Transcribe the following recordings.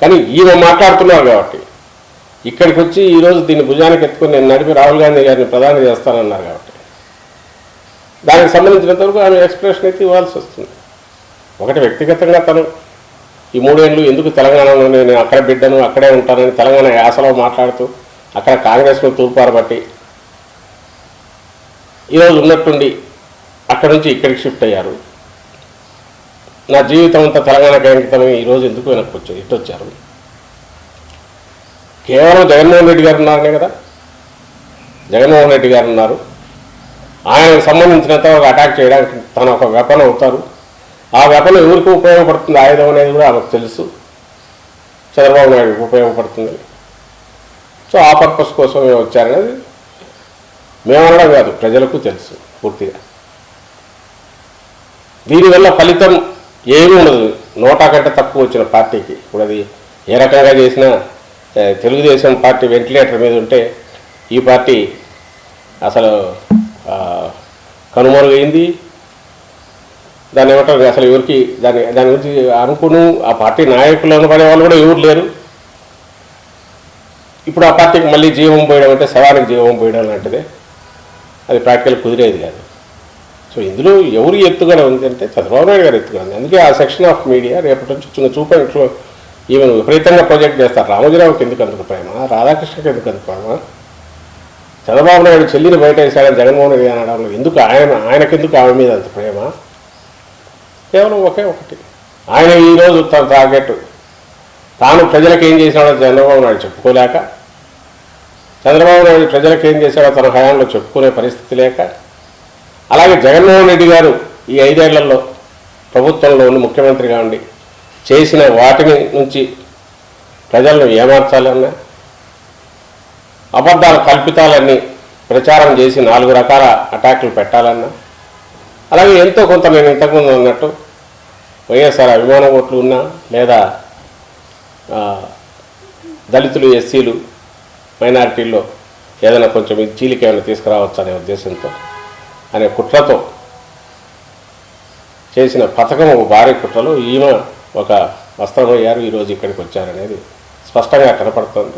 కానీ ఈమె మాట్లాడుతున్నారు కాబట్టి. ఇక్కడికి వచ్చి ఈరోజు దీన్ని భుజానికి ఎత్తుకుని నేను నడిపి రాహుల్ గాంధీ గారిని ప్రధాని చేస్తానన్నారు కాబట్టి. దానికి సంబంధించినంత వరకు ఆమె ఎక్స్ప్రెషన్ అయితే ఇవ్వాల్సి వస్తుంది. ఒకటి వ్యక్తిగతంగా తను ఈ మూడేళ్ళు ఎందుకు తెలంగాణలో నేను అక్కడ బిడ్డను అక్కడే ఉంటానని తెలంగాణ యాసలో మాట్లాడుతూ అక్కడ కాంగ్రెస్లో తూర్పారబట్టి ఈరోజు ఉన్నట్టుండి అక్కడి నుంచి ఇక్కడికి షిఫ్ట్ అయ్యారు. నా జీవితం అంతా తెలంగాణ అంకితమై ఈరోజు ఎందుకు వెనక్కి వచ్చారు ఇటు వచ్చారు? కేవలం జగన్మోహన్ రెడ్డి గారు ఉన్నారనే కదా? జగన్మోహన్ రెడ్డి గారు ఉన్నారు. ఆయనకు సంబంధించినంత ఒక అటాక్ చేయడానికి తన ఒక వెపన్ అవుతారు. ఆ వెపన్ ఎవరికి ఉపయోగపడుతుంది? ఆయుధం అనేది కూడా ఆమెకు తెలుసు. చంద్రబాబు నాయుడుకి ఉపయోగపడుతుంది. సో ఆ పర్పస్ కోసం మేము వచ్చారనేది మేమనడం కాదు ప్రజలకు తెలుసు పూర్తిగా. దీనివల్ల ఫలితం ఏమీ ఉండదు నోటా కంటే తక్కువ వచ్చిన పార్టీకి. ఇప్పుడు అది ఏ రకంగా చేసినా తెలుగుదేశం పార్టీ వెంటిలేటర్ మీద ఉంటే ఈ పార్టీ అసలు కనుమరుగైంది. దాన్ని ఏమంటారు అసలు ఎవరికి దాని దాని గురించి అనుకును ఆ పార్టీ నాయకులు అనబడే వాళ్ళు కూడా ఎవరు లేరు. ఇప్పుడు ఆ పార్టీకి మళ్ళీ జీవం పోయడం అంటే శవానికి జీవం పోయడం లాంటిదే. అది ప్రాక్టికల్ కుదిరేది కాదు. సో ఇందులో ఎవరు ఎత్తుగల ఉంది అంటే చంద్రబాబు నాయుడు గారు ఎత్తుగల ఉంది అందుకే ఆ సెక్షన్ ఆఫ్ మీడియా రేపటి నుంచి చిన్న చూప ఈవెన్ విపరీతంగా ప్రొజెక్ట్ చేస్తారు. రామోజీరావుకి ఎందుకు అందుకు ప్రేమ రాధాకృష్ణకి ఎందుకు అందుకు ప్రేమ చంద్రబాబు నాయుడు చెల్లిని బయట వేసాడని జగన్మోహన్ రెడ్డి అనడంలో ఎందుకు ఆయన ఆయనకెందుకు ఆమె మీద అంత ప్రేమ కేవలం ఒకే ఒకటి. ఆయన ఈరోజు తన టార్గెట్ తాను ప్రజలకు ఏం చేశాడో చంద్రబాబు నాయుడు చెప్పుకోలేక చంద్రబాబు నాయుడు ప్రజలకు ఏం చేశాడో తన హయాంలో చెప్పుకునే పరిస్థితి లేక అలాగే జగన్మోహన్ రెడ్డి గారు ఈ ఐదేళ్ళలో ప్రభుత్వంలో ఉండి ముఖ్యమంత్రిగా ఉండి చేసిన వాటిని నుంచి ప్రజలను ఏమార్చాలన్నా అబద్ధాల కల్పితాలన్నీ ప్రచారం చేసి నాలుగు రకాల అటాకులు పెట్టాలన్నా? అలాగే ఎంతో కొంత నేను ఇంతకుముందు అన్నట్టు వైఎస్ఆర్ అభిమాన ఓట్లు ఉన్నా లేదా దళితులు ఎస్సీలు మైనారిటీల్లో ఏదైనా కొంచెం ఇది చీలిక ఏమైనా తీసుకురావచ్చు అనే ఉద్దేశంతో అనే కుట్రతో చేసిన పథకం ఒక భారీ కుట్రలో ఈమె ఒక వస్త్రమయ్యారు ఈరోజు ఇక్కడికి వచ్చారనేది స్పష్టంగా కనపడుతుంది.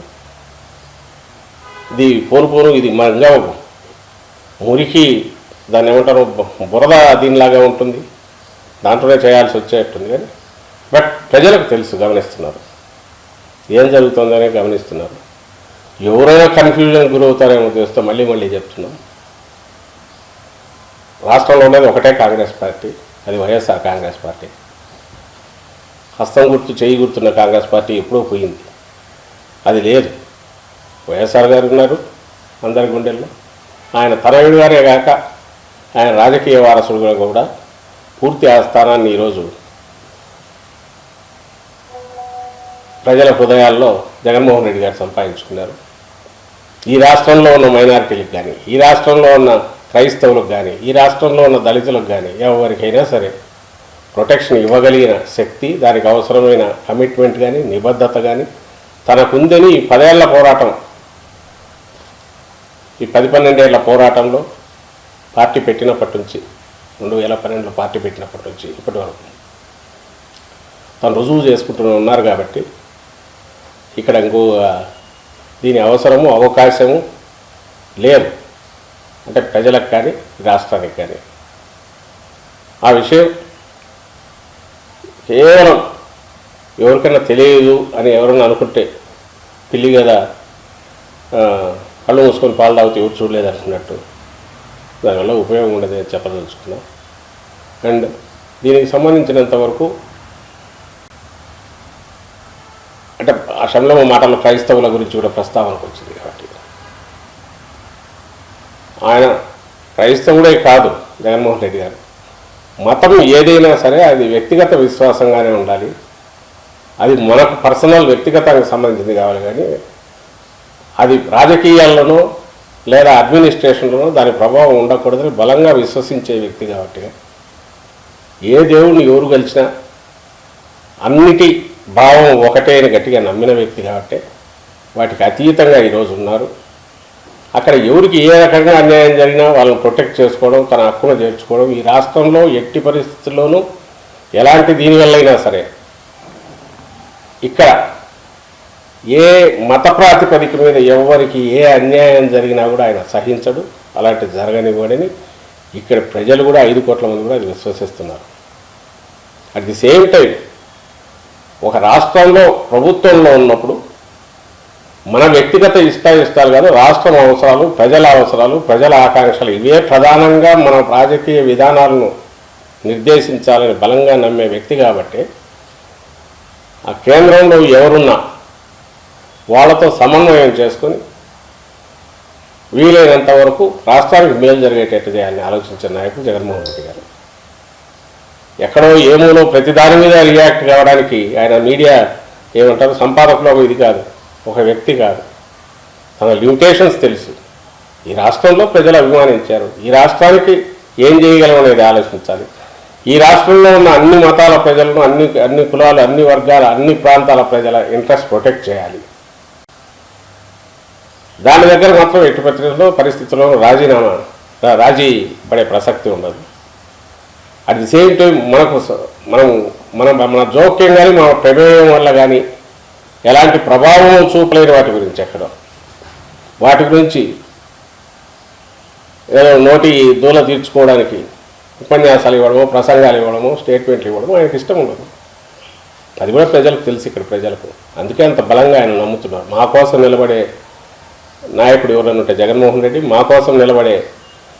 ఇది పోను పోను ఇది మంగా మురికి దాన్ని ఏమంటారు బు- బురద దీనిలాగా ఉంటుంది. దాంట్లోనే చేయాల్సి వచ్చేట్టుంది కానీ బట్ ప్రజలకు తెలుసు గమనిస్తున్నారు. ఏం జరుగుతుందనే గమనిస్తున్నారు. ఎవరైనా కన్ఫ్యూజన్ గురవుతారేమో చూస్తే మళ్ళీ మళ్ళీ చెప్తున్నాం. రాష్ట్రంలో ఉన్నది ఒకటే కాంగ్రెస్ పార్టీ అది వైఎస్ఆర్ కాంగ్రెస్ పార్టీ. హస్తం గుర్తు చేయి గుర్తున్న కాంగ్రెస్ పార్టీ ఎప్పుడో పోయింది. అది లేదు. వైఎస్ఆర్ గారు ఉన్నారు అందరి గుండెల్లో. ఆయన తనయుడు గారే కాక ఆయన రాజకీయ వారసుడుగా కూడా పూర్తి ఆ స్థానాన్ని ఈరోజు ప్రజల హృదయాల్లో జగన్మోహన్ రెడ్డి గారు సంపాదించుకున్నారు. ఈ రాష్ట్రంలో ఉన్న మైనారిటీలకు కానీ ఈ రాష్ట్రంలో ఉన్న క్రైస్తవులకు కానీ ఈ రాష్ట్రంలో ఉన్న దళితులకు కానీ ఎవరికైనా సరే ప్రొటెక్షన్ ఇవ్వగలిగిన శక్తి దానికి అవసరమైన కమిట్మెంట్ కానీ నిబద్ధత కానీ తనకుందని ఈ పదేళ్ళ పోరాటం. ఈ పది పన్నెండేళ్ళ పోరాటంలో పార్టీ పెట్టినప్పటి నుంచి రెండు వేల పన్నెండులో పార్టీ పెట్టినప్పటి నుంచి ఇప్పటి వరకు తను రుజువు చేసుకుంటూ ఉన్నారు కాబట్టి ఇక్కడ ఇంకో దీని అవసరము అవకాశము లేదు. అంటే ప్రజలకు కానీ రాష్ట్రానికి కానీ. ఆ విషయం కేవలం ఎవరికైనా తెలియదు అని ఎవరైనా అనుకుంటే పిల్లి కదా కళ్ళు మూసుకొని పాలు తాగితే ఎవరు చూడలేదు అంటున్నట్టు దానివల్ల ఉపయోగం ఉండదు అని చెప్పదలుచుకున్నాం. అండ్ దీనికి సంబంధించినంత వరకు అంటే ఆ శంలో మాటల క్రైస్తవుల గురించి కూడా ప్రస్తావనకు వచ్చింది కాబట్టి. ఆయన క్రైస్తవుడే కాదు జగన్మోహన్ రెడ్డి గారు. మతం ఏదైనా సరే అది వ్యక్తిగత విశ్వాసంగానే ఉండాలి. అది మనకు పర్సనల్ వ్యక్తిగతానికి సంబంధించింది కావాలి కానీ అది రాజకీయాల్లోనో లేదా అడ్మినిస్ట్రేషన్లోనో దాని ప్రభావం ఉండకూడదని బలంగా విశ్వసించే వ్యక్తి కాబట్టి ఏ దేవుడిని ఎవరు గెలిచినా అన్నిటి భావం ఒకటే అని గట్టిగా నమ్మిన వ్యక్తి కాబట్టి వాటికి అతీతంగా ఈరోజు ఉన్నారు. అక్కడ ఎవరికి ఏ రకంగా అన్యాయం జరిగినా వాళ్ళని ప్రొటెక్ట్ చేసుకోవడం తన హక్కును చేర్చుకోవడం ఈ రాష్ట్రంలో ఎట్టి పరిస్థితుల్లోనూ ఎలాంటి దీనివల్లైనా సరే ఇక్కడ ఏ మత ప్రాతిపదిక మీద ఎవరికి ఏ అన్యాయం జరిగినా కూడా ఆయన సహించడు. అలాంటి జరగనివ్వడని ఇక్కడ ప్రజలు కూడా ఐదు కోట్ల మంది కూడా అది విశ్వసిస్తున్నారు. అట్ ది సేమ్ టైం ఒక రాష్ట్రంలో ప్రభుత్వంలో ఉన్నప్పుడు మన వ్యక్తిగత ఇష్టాయిష్టాలు కాదు రాష్ట్రం అవసరాలు ప్రజల అవసరాలు ప్రజల ఆకాంక్షలు ఇవే ప్రధానంగా మన రాజకీయ విధానాలను నిర్దేశించాలని బలంగా నమ్మే వ్యక్తి కాబట్టి ఆ కేంద్రంలో ఎవరున్నా వాళ్ళతో సమన్వయం చేసుకొని వీలైనంత వరకు రాష్ట్రానికి మేలు జరిగేటట్టు చేయాలని ఆలోచించిన నాయకుడు జగన్మోహన్ రెడ్డి గారు. ఎక్కడో ఏమూలో ప్రతి దాని మీద రియాక్ట్ కావడానికి ఆయన మీడియా ఏమంటారు సంపాదకులు ఇది కాదు. ఒక వ్యక్తి కాదు. తన లిమిటేషన్స్ తెలుసు. ఈ రాష్ట్రంలో ప్రజలు అభిమానించారు. ఈ రాష్ట్రానికి ఏం చేయగలం అనేది ఆలోచించాలి. ఈ రాష్ట్రంలో ఉన్న అన్ని మతాల ప్రజలను అన్ని అన్ని కులాలు అన్ని వర్గాల అన్ని ప్రాంతాల ప్రజల ఇంట్రెస్ట్ ప్రొటెక్ట్ చేయాలి. దాని దగ్గర మాత్రం ఎట్టి పరిస్థితుల్లో పరిస్థితుల్లో రాజీనామా రాజీ పడే ప్రసక్తి ఉండదు. అట్ ది సేమ్ టైం మనకు మనం మనం మన మన జోక్యం కానీ మన ప్రమేయం వల్ల కానీ ఎలాంటి ప్రభావం చూపలేని వాటి గురించి ఎక్కడ. వాటి గురించి ఏదో నోటి దూల తీర్చుకోవడానికి ఉపన్యాసాలు ఇవ్వడము ప్రసంగాలు ఇవ్వడము స్టేట్మెంట్లు ఇవ్వడము ఆయనకి ఇష్టం ఉండదు. అది కూడా ప్రజలకు తెలుసు ఇక్కడ ప్రజలకు. అందుకే అంత బలంగా ఆయన నమ్ముతున్నారు. మా కోసం నిలబడే నాయకుడు ఎవరైనా ఉంటే జగన్మోహన్ రెడ్డి మా కోసం నిలబడే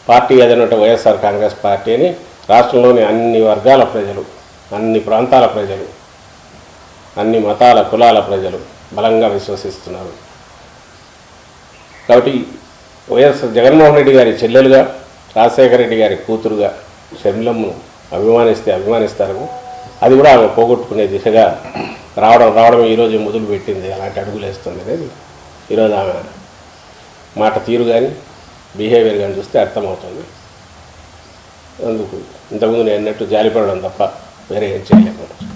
పార్టీ ఏదైనా వైఎస్ఆర్ కాంగ్రెస్ పార్టీ అని రాష్ట్రంలోని అన్ని వర్గాల ప్రజలు అన్ని ప్రాంతాల ప్రజలు అన్ని మతాల కులాల ప్రజలు బలంగా విశ్వసిస్తున్నారు. కాబట్టి వైఎస్ జగన్మోహన్ రెడ్డి గారి చెల్లెలుగా రాజశేఖర రెడ్డి గారి కూతురుగా షర్మిలమ్మను అభిమానిస్తే అభిమానిస్తారు అది కూడా ఆమె పోగొట్టుకునే దిశగా రావడం రావడం ఈరోజు మొదలు పెట్టింది అలాంటి అడుగులు వేస్తుంది అనేది ఈరోజు ఆమె మాట తీరు కానీ బిహేవియర్ కానీ చూస్తే అర్థమవుతుంది. అందుకు ఇంతకుముందు నేను అన్నట్టు జాలిపడడం తప్ప వేరే ఏం చేయలేకపోవచ్చు.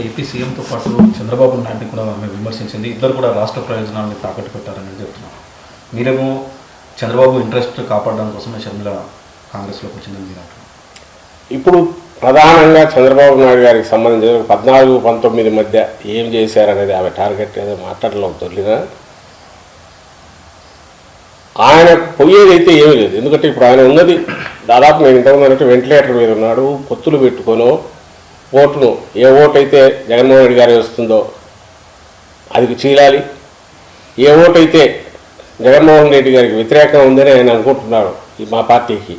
ఏపీ సీఎంతో పాటు చంద్రబాబు నాయుడు కూడా ఆమె విమర్శించింది. ఇద్దరు కూడా రాష్ట్ర ప్రయోజనాలను తాకట్టు పెట్టారని చెప్తున్నారు. మీరేమో చంద్రబాబు ఇంట్రెస్ట్ కాపాడడం కోసమే షర్మిల కాంగ్రెస్లోకి వచ్చిందని మీరు ఇప్పుడు ప్రధానంగా చంద్రబాబు నాయుడు గారికి సంబంధించిన పద్నాలుగు పంతొమ్మిది మధ్య ఏం చేశారనేది ఆమె టార్గెట్ ఏదో మాట్లాడలో దొరికినా ఆయన పోయేదైతే ఏమీ లేదు. ఎందుకంటే ఇప్పుడు ఆయన ఉన్నది దాదాపు నేను ఇంతకుముందు అంటే వెంటిలేటర్ మీద ఉన్నాడు. పొత్తులు పెట్టుకొనో ఓటును ఏ ఓటు అయితే జగన్మోహన్ రెడ్డి గారి వస్తుందో అది చీలాలి. ఏ ఓటు అయితే జగన్మోహన్ రెడ్డి గారికి వ్యతిరేకంగా ఉందని ఆయన అనుకుంటున్నాడు ఈ మా పార్టీకి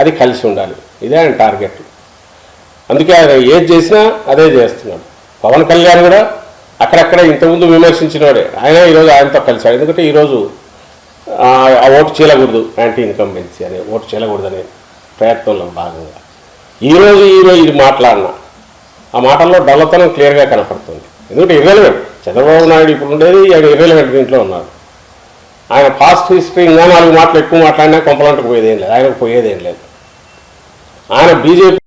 అది కలిసి ఉండాలి. ఇదే ఆయన టార్గెట్. అందుకే ఆయన ఏది చేసినా అదే చేస్తున్నాడు. పవన్ కళ్యాణ్ కూడా అక్కడక్కడ ఇంతకుముందు విమర్శించినవాడే ఆయన ఈరోజు ఆయనతో కలిశాడు. ఎందుకంటే ఈరోజు ఆ ఆ ఓటు చీలకూడదు యాంటీ ఇన్కంబెన్సీ అనే ఓటు చీలకూడదు అనే ప్రయత్నంలో భాగంగా. ఈరోజు ఈరోజు ఇది మాట్లాడినా ఆ మాటల్లో డల్లతనం క్లియర్గా కనపడుతుంది. ఎందుకంటే ఇర్రెలవెంట్. చంద్రబాబు నాయుడు ఇప్పుడు ఉండేది ఆయన ఇర్రెలవెంట్ దీంట్లో ఉన్నారు. ఆయన పాస్ట్ హిస్టరీ ఇంకా నాలుగు మాటలు ఎక్కువ మాట్లాడినా కొంపలంటకు పోయేదేం లేదు. ఆయనకు పోయేదేం లేదు. ఆయన బీజేపీ